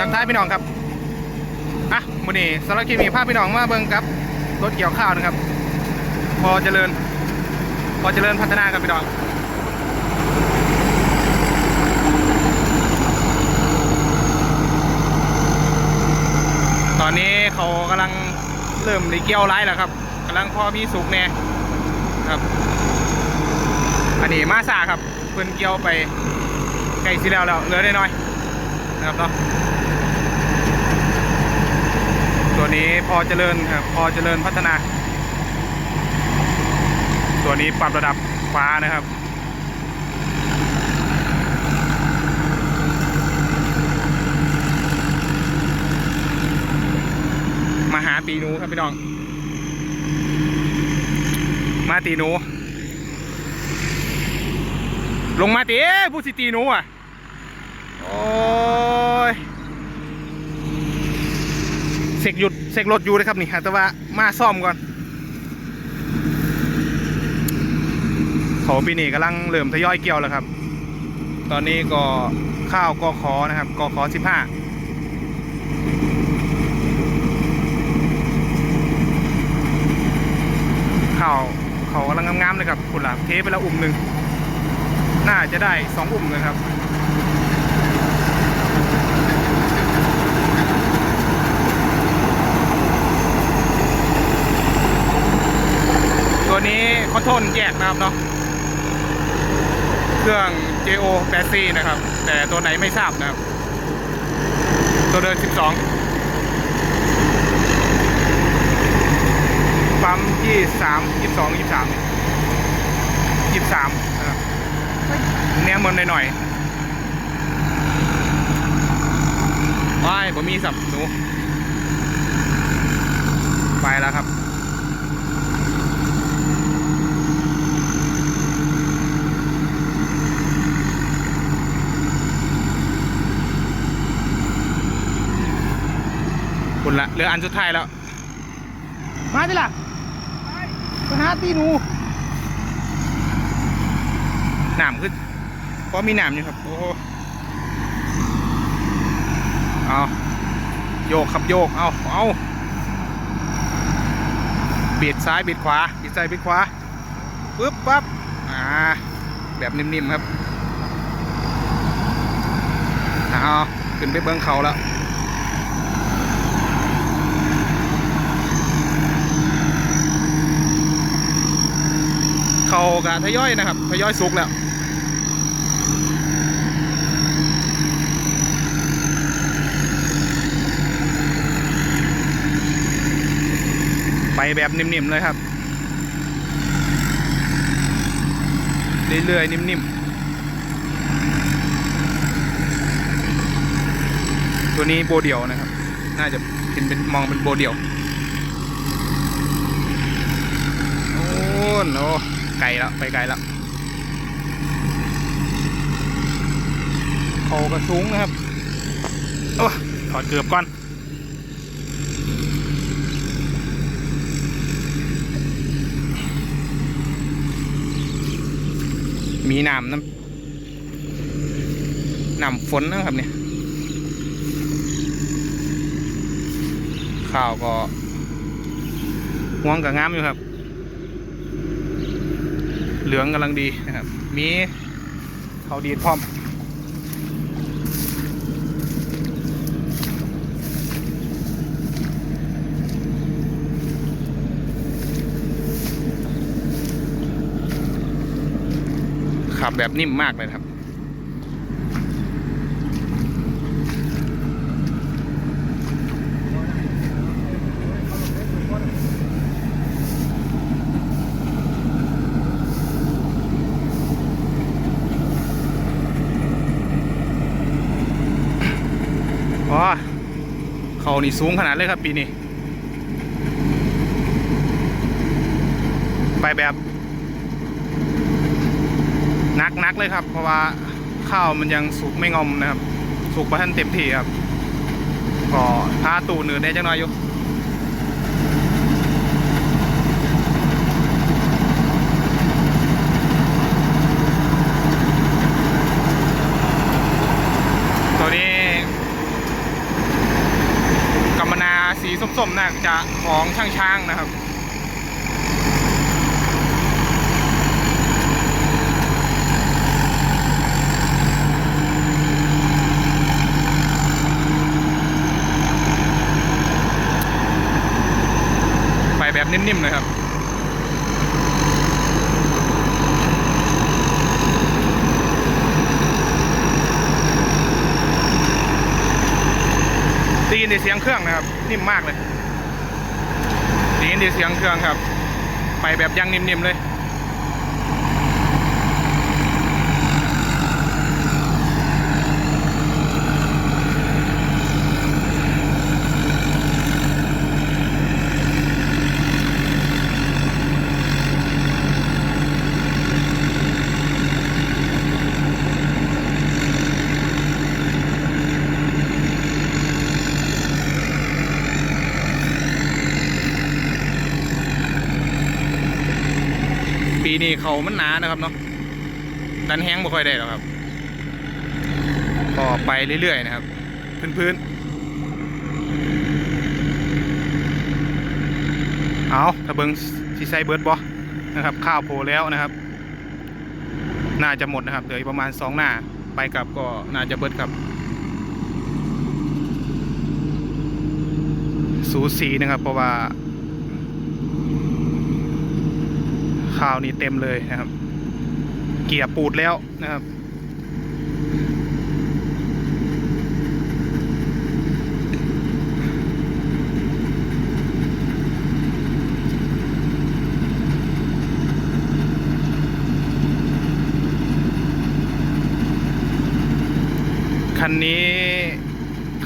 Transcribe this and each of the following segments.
ทักทายพี่น้องครับอะมื้อนี้สารบคลิปนี้พาพพี่น้องมาเบิ่งครับรถเกี่ยวข้าวนะครับ พอเจริญ พอเจริญพัฒนาครับพี่น้องตอนนี้เขากำลังเริ่มรีเกี่ยวไร้แล้วครับกำลังพอมีสุกแน่ครับ อันนี้มาซาครับเพิ่นเกี่ยวไปใกลสิแล้วแล้วเหลือได้น้อยนะครับเนาะตัว นี้พอเจริญครับพอเจริญพัฒนา ตัวนี้ปรับระดับฟ้านะครับมาหาตีนูครับพี่น้อง มาตีนู ลงมาตีเอ้ยผู้สิตีนูอะ โอ้ยเสกหยุด เสกรถอยู่เลยครับนี่ฮะแต่ว่ามาซ่อมก่อนเขาปีนี้กำลังเริ่มทยอยเกี่ยวแล้วครับ ตอนนี้ก็ข้าวกอขอนะครับกอขอสิบห้าข่าวเขากำลังงามๆเลยครับคุณหลาบเทไปแล้วอุ่มหนึ่งน่าจะได้สองอุ่มเลยครับ ตัวนี้ คอนโทรลแยกนะครับเนาะเครื่อง JO 8 c นะครับ แต่ตัวไหนไม่ทราบนะครับ ตัวเดิน 12 ปั๊มยี่สามยี่สองยี่สามยี่สามนะครับเนี้ยมันหน่อยๆว้ายผมมีสับหนู ไปแล้วครับ คุณละเหลืออันสุดท้ายแล้ว มาดิล่ะไปหาตีหนูหนามขึ้นเพราะมีหนามอยู่ครับ โอ้โหเอาโยกครับโยก เอาเอาบีดซ้ายบีดขวาบีดซ้ายบีดขวาปึ๊บปั๊บอ่าแบบนิ่มๆครับเอาขึ้นไปเบิ้งเขาแล้วากะทยอยนะครับทยอยสุกแล้วไปแบบนิ่มๆเลยครับ เรื่อยๆนิ่มๆ ตัวนี้โบเดียวนะครับ น่าจะเห็นเป็นมองเป็นโบเดียวโอ้โห ไกลแล้ว ไปไกลแล้วเขากระสูงนะครับ โอ้ถอดเกือบก่อนมีน้ำน้ำน้ำฝนนะครับเนี่ย ข้าวก็ห่วงกับงามอยู่ครับ เหลืองกำลังดีนะครับ มีเขาดีดพร้อมขับแบบนิ่มมากเลยครับ อ๋อเขานี่สูงขนาดเลยครับปีนี้ ไปแบบนักนักๆเลยครับ เพราะว่าข้าวมันยังสุกไม่งอมนะครับ สุกประทันเต็มที่ครับ ก็พาตูเนือได้จังน้อยอยู่ ตัวนี้ จะของช่างช้างนะครับ ไปแบบนิ่มๆเลยครับได้ยินแต่เสียงเครื่องนะครับ นิ่มมากเลย ได้ยินแต่เสียงเครื่องครับ ไปแบบยังนิ่มๆเลย ปีนี้ เขามันหนานะครับเนาะดันแห้งไม่ค่อยได้หรอกครับก็ไปเรื่อยๆนะครับ พื้นๆเอาถ้าเบิงซีไซเบิร์ดบอนะครับข้าวโพลแล้วนะครับ น่าจะหมดนะครับเหลืออีกประมาณสองหน้าไปกลับก็น่าจะเบิร์ดครับสูสีนะครับเพราะว่า ข้าวนี่เต็มเลยนะครับ เกียร์ปูดแล้วนะครับคันนี้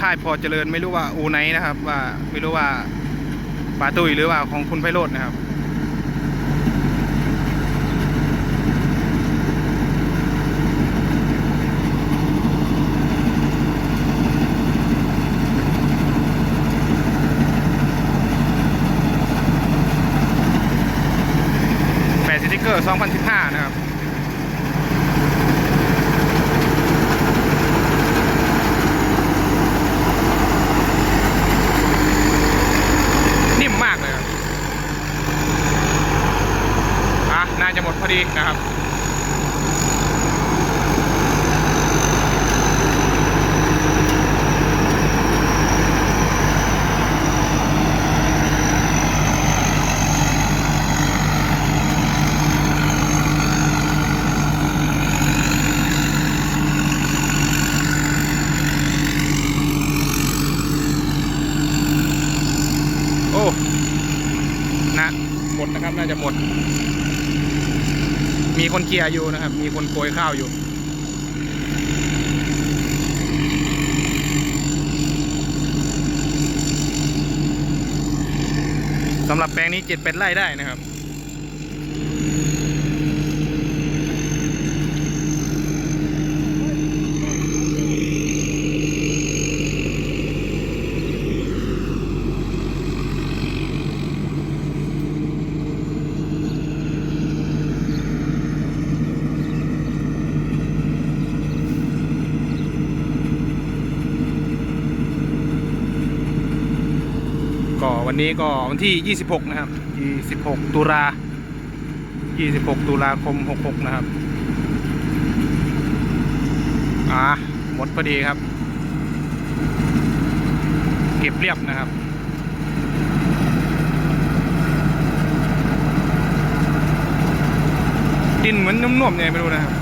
ค่ายพอเจริญไม่รู้ว่าอูไหนนะครับ ว่าไม่รู้ว่าปาตุยหรือว่าของคุณไพโรจน์นะครับ สติกเกอร์ 2015 นะครับนิ่มมากเลยอะน่าจะหมดพอดีนะครับ โอ้นะ หมด นะครับ น่าจะหมด มีคนเคลียร์อยู่นะครับ มีคนโกยข้าวอยู่สำหรับแปลงนี้เจ็ดเป็นไร่ได้นะครับ ก็ วันนี้ก็วันที่ 26 นะครับ 26 ตุลา 26 ตุลาคม 66 นะครับ อ่า หมดพอดีครับ เก็บเรียบนะครับดินเหมือนนุ่มๆเนี่ยไม่รู้นะครับ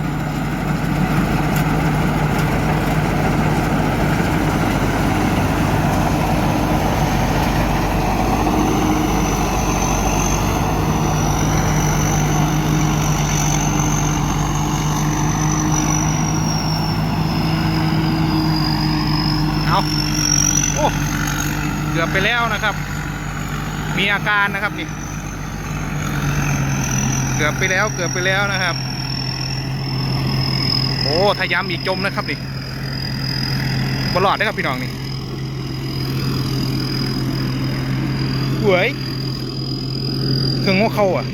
เอาโอ้ เกือบไปแล้วนะครับ มีอาการนะครับนี่ เกือบไปแล้วเกือบไปแล้วนะครับ โอ้ถ้าย้ำอีกจมนะครับนี่บลอดนะครับพี่น้องนี่หวยเครื่องงอเข้าอะ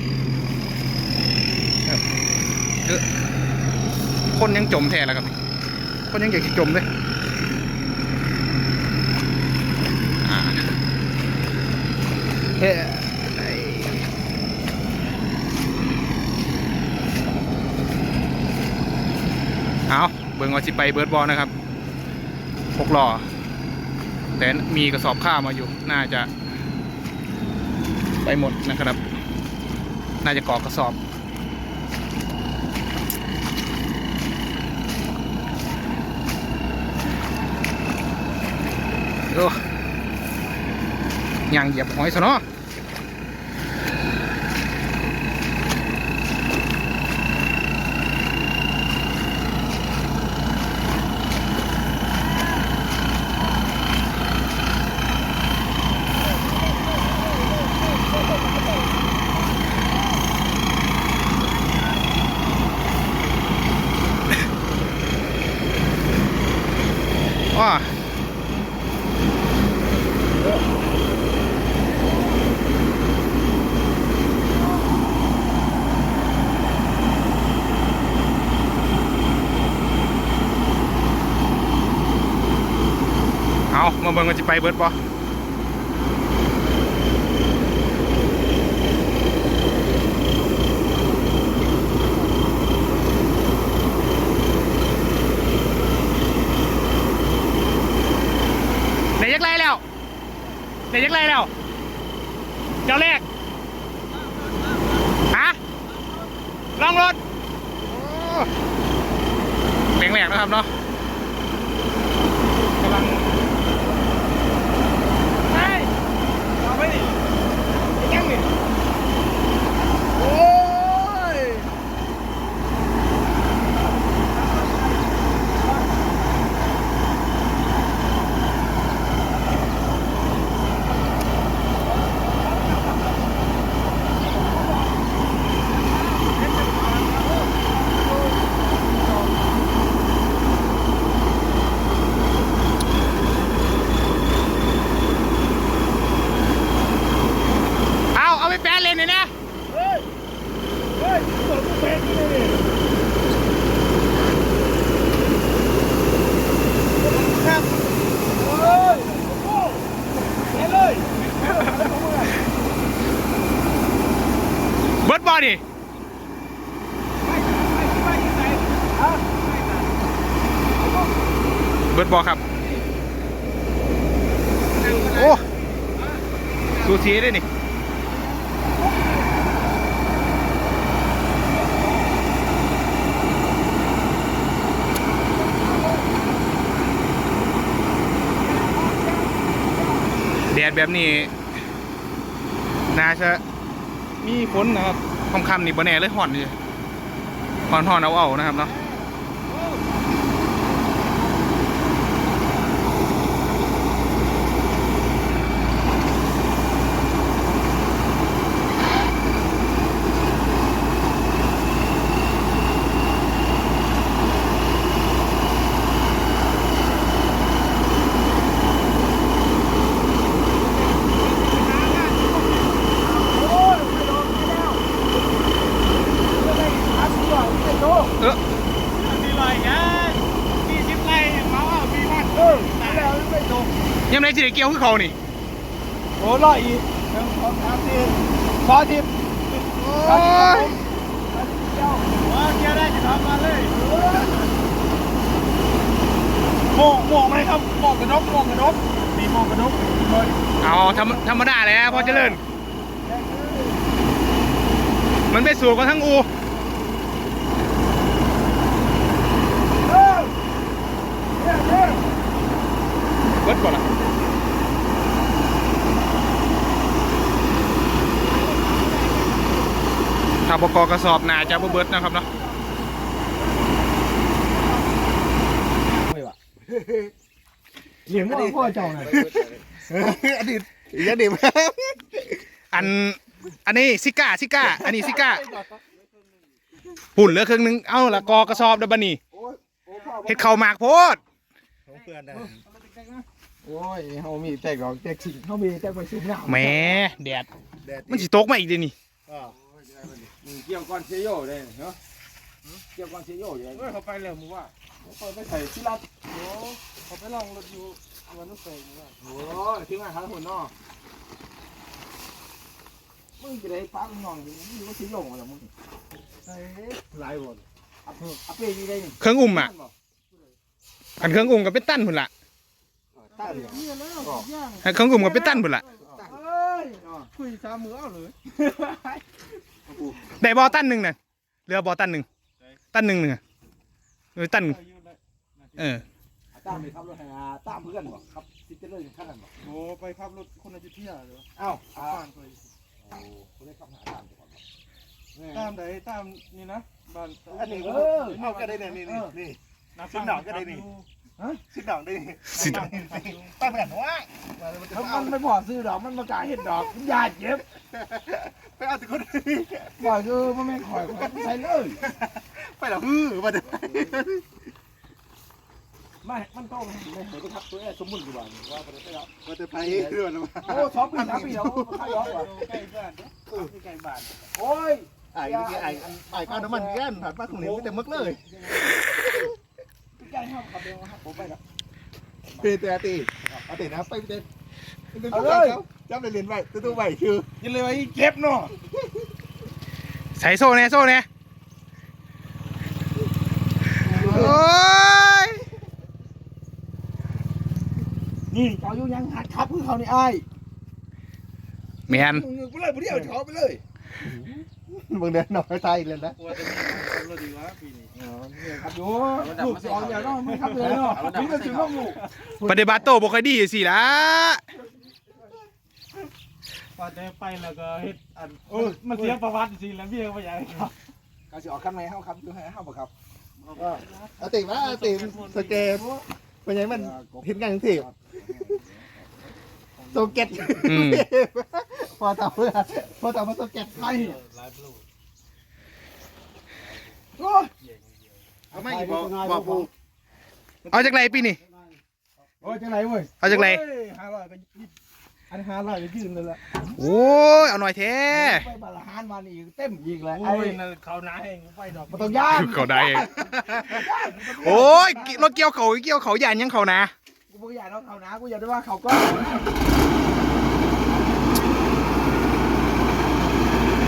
ค้นยังจมแทนแล้วครับ คนยังอยากจะจมเลย อ่าเฮ้ยเอาเบิ่งว่าสิไปเบิร์ดบอลนะครับหกหล้อแต่มีกระสอบข้าวมาอยู่ น่าจะ ไปหมดนะครับ น่าจะกาะกระสอบโอ้ยังเหยียบหอยซะเนาะว้า เอามาเบิ่งกันจะไปเบิดปะเดี๋ยวยักไรแล้วเดี๋ยวยักไรแล้ว เจ้าแรก ฮะ ลองรถแหลกๆนะครับเนาะ กำลังเฮ้ยเอาไปดิยังดิโอ้ย เอาเอาไปแปะเลนหน่อยนะเบิร์ดบอดิเบิร์ดบอครับ โอ้ ซูชิได้นี่แดดแบบนี้น่าจะมีฝนนะครับค่ำๆนี่บ่แน่เลยห่อนอยู่ห่อนห่อนเอาเอาๆนะครับเนาะเออ มีลอยกันมีสิบไร่เมาอะมีพันเออแล้วไม่ตก ยังไง สิได้เกี่ยวคือเขานี่โอ้ลอยอีกหนึ่งสองสามสี่สองสิบโอ้ยเจ้าว่าเกี่ยวได้จะทำมาเลยโม่งโม่งไหมครับโม่งกระดกโม่งกระดกมีโม่งกระดกเลยเอาธรรมธรรมดาเลยนะพ่อเจริญ มันไปสู่กันทั้งอูอเนี่ยเนี่ย เบิดก่อนละ ถ้าบกกระสอบหนาจะบ่เบิดนะครับเนาะเหลียงว่าพ่อเจ้าน่ะอดีตอดีตอันอันนี้ซิก้าซิก้าอันนี้ซิก้าหุ่นเหลือครึ่งหนึงเอ้าละกอกระสอบเดับบันนี่เห็ดเข่าวหมากโพดของเพื่อนนะโอ้ยเฮามีแตกดอกแตกสิ่งเฮามีแตกไปสูงหน้าแหมแดดแดดมันสิตกมาอีกเดี๋ยวนี้ อ่า เกี่ยวก่อนเซโยได้เนาะเกี่ยวก่อนเซโยอยู่เฮ้ยเขาไปเลยมึงว่าเขาไปใส่ที่รัดโอ้เขาไปลองรถอยู่วันนู้นเสงว่าโอ้ทิ้งไว้หาหุ่นนอกมึงจะได้ป้ามึงนอนอยู่มึงก็ซื้อลงมาแล้วมึงหลายบนเอาไปนี่ได้นี่เครื่องอุ้มอะอันเครื่องอุ้มกับเป็นตั้นพุ่นละตั้งเนี่ยเนี่ยแล้วย่างให้เครื่องอุ้มกับเป็นตั้นพุ่นละเอ้ย คุยสามมือเอาเลยได้บอตั้นหนึ่งน่ะเรือบอตั้นหนึ่งตั้นหนึ่งหนึ่งอะเออตั้นเออตามไปขับรถให้อาตามเพื่อนบ่ครับติดเจริญขั้นนั้นบ่โอ้ไปขับรถคนอายุทยาเลยเอ้าอ่าบ้านเคยโอ้คนได้ขับหาตามไปก่อนบ่ตามใดตามนี่นะบ้านอันนี้เออเอาก็ได้เนี่ยนี่นี่นี่ชิ้นหนองก็ได้นี่ ชิ้นดอกได้นี่สิตั้งแบบว่าถ้ามันไม่พอซื้อดอกมันประกาศเห็ดดอกมันยาเจ็บไปเอาถึงคนบ่อยคือมันไม่ข่อยข่อยใส่เลยไปหรอฮือมาเดี๋ยวไม่มันต้องไม่เห็นไปครับตัวแอร์สมมุติดีกว่าว่าไปได้แล้วมาจะไปเรื่องมาโอ้สองปีสามปีแล้วข้าย้อนว่ะใกล้บ้านใกล้บ้านโอ้ยไอ้ไอ้ไอ้ไอ้ข้าวน้ำมันย่านผ่านป้าของเหนียวแต่มึกเลย ใหญ่ครับขับเร็วครับผมไปแล้วเปเตอตีเอาเตะนะไปเตะจำเลยเรียนไว้ตัวตัวไว้คือยินเลยว่เจ็บเนาะใส่โซ่เนี่ยโซ่เนี่ยโอ้ยนี่เขาอยู่ยังหัดขับคือเขาในไอ้แมนมึงไปเลยไปเดียวเขาไปเลย มึงเดินหน่อยไทยเลยนะขับอยู่ลูกสองอย่างน้องไม่ขับเลยเนาะนี่ก็ถึงห้องลูกปฏิบัติโตบ่ค่อยดีสิล่ะพอได้ไปแล้วก็เฮ็ดอันโอ้ยมันเสียประวัติสิแล้วเบี้ยก็ใหญ่ครับก็จะออกขั้นไหนเฮาครับดูให้เฮาบ่ครับเอาเตะมาเอาเตะสเกตเป็นยังมันเห็นกันทั้งทีโซเก็ตอืมพอทำเพื่อพอทำมาโซเก็ตไล่ห ลายบลูโอ้ยเอาไม่บอกบอกปูเอาจากไรปีนี่โอ้ยจังไรเว้ยเอาจากไรห้าร้อยก็ยิบอันห้าร้อยก็ยืมเลยละโอ้ยเอาหน่อยแท้ไปบาลานมานี่เต็มอีกแล้วโอ้ไอ้ยนั่นเขาหนาเองไปดอกมันต้องย่านเขาได้เองโอ้ยรถเกี่ยวเขาเกี่ยวเขายานยังเขานะกูบ่อยากเอาเขานะกูอยากได้ว่าเขาก็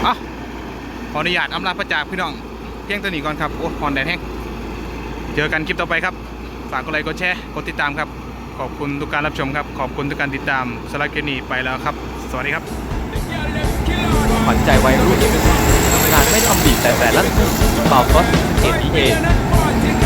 เอาข ออนุญาตอำลาพระจากพี่น้อง เพียงตัวนี้ก่อนครับ โอ้ฮอนแดดแห้งเจอกันคลิปต่อไปครับ ฝากกดไลค์กดแชร์กดติดตามครับ ขอบคุณทุกการรับชมครับ ขอบคุณทุกการติดตามสลักเกนีไปแล้วครับ สวัสดีครับขวัญใจวัยรุ่นทำงานไม่ทำดีแต่แต่ละเป่าก็เอ็นดีเอ